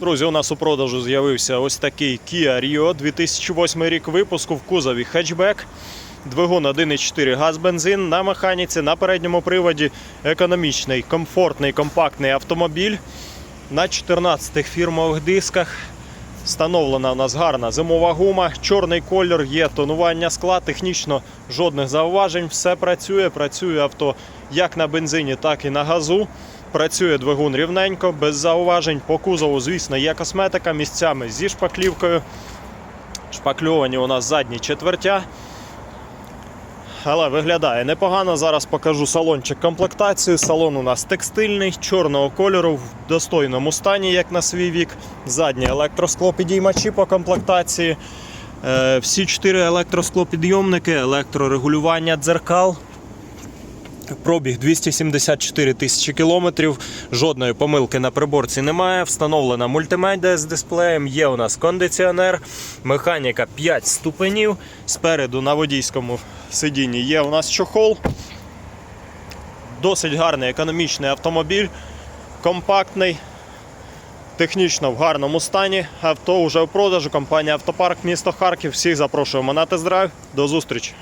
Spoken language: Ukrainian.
Друзі, у нас у продажу з'явився ось такий Kia Rio 2008 рік випуску в кузові хетчбек. Двигун 1,4 газ бензин на механіці на передньому приводі. Економічний, комфортний, компактний автомобіль на 14 фірмових дисках. Встановлена у нас гарна зимова гума, чорний колір, є тонування скла, технічно жодних зауважень. Все працює. Працює авто як на бензині, так і на газу. Працює двигун рівненько, без зауважень. По кузову, звісно, є косметика місцями зі шпаклівкою. Шпакльовані у нас задні четвертя. Але виглядає непогано. Зараз покажу салончик комплектацію. Салон у нас текстильний, чорного кольору, в достойному стані, як на свій вік. Задні електросклопідіймачі по комплектації. Е, Всі чотири електросклопідйомники, електрорегулювання дзеркал. Пробіг 274 тисячі кілометрів. Жодної помилки на приборці немає. Встановлена мультимедіа з дисплеєм. Є у нас кондиціонер, механіка 5 ступенів. Спереду на водійському сидінні є у нас чохол. Досить гарний економічний автомобіль, компактний, технічно в гарному стані. Авто вже в продажу. Компанія Автопарк, місто Харків. Всіх запрошуємо на тест-драйв. До зустрічі!